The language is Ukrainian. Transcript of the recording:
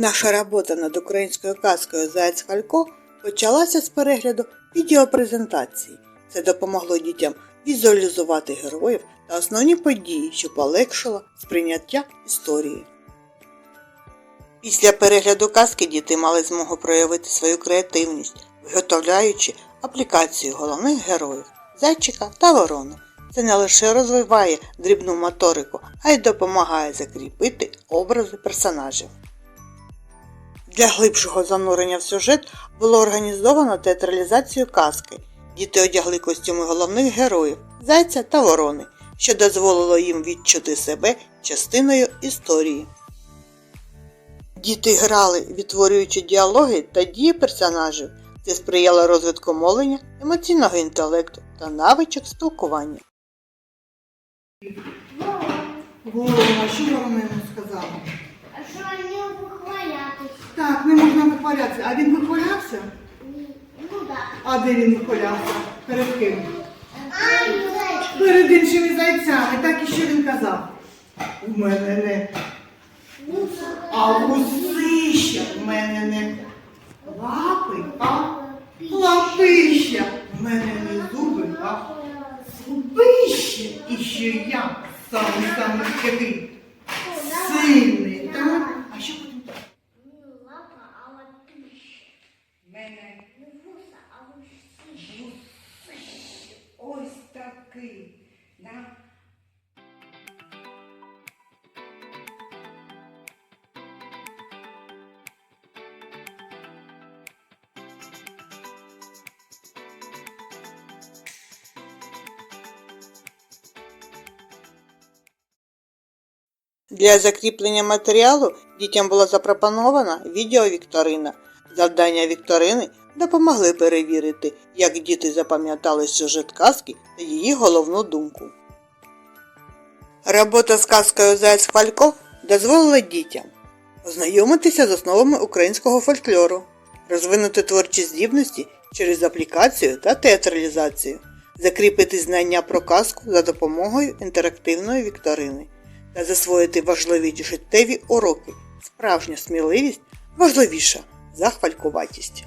Наша робота над українською казкою Заяць Халько почалася з перегляду відеопрезентації. Це допомогло дітям візуалізувати героїв та основні події, що полегшило сприйняття історії. Після перегляду казки діти мали змогу проявити свою креативність, виготовляючи аплікацію головних героїв зайчика та ворони. Це не лише розвиває дрібну моторику, а й допомагає закріпити образи персонажів. Для глибшого занурення в сюжет було організовано театралізацію казки. Діти одягли костюми головних героїв зайця та ворони, що дозволило їм відчути себе частиною історії. Діти грали, відтворюючи діалоги та дії персонажів. Це сприяло розвитку мовлення, емоційного інтелекту та навичок спілкування. Ворона, що йому сказала? А що? Так, не можна вихвалятися. А він вихвалявся? Ну да. А де він вихвалявся? Перед ким? Перед іншими зайцями. Так і що він казав? У мене не. А вусища в мене не лапи, а лапища. В мене не зуби, а зубище. І що я самий самий такий сильний, так? А що потім так? Не лапа, а лапища. В мене Не вуса, а вусище. Ось такий. Да? Для закріплення матеріалу дітям була запропонована відеовікторина. Завдання вікторини допомогли перевірити, як діти запам'ятали сюжет казки та її головну думку. Робота з казкою Заяць Фалько дозволила дітям ознайомитися з основами українського фольклору, розвинути творчі здібності через аплікацію та театралізацію, закріпити знання про казку за допомогою інтерактивної вікторини та засвоїти важливі життєві уроки. Справжня сміливість важливіша за хвалькуватість.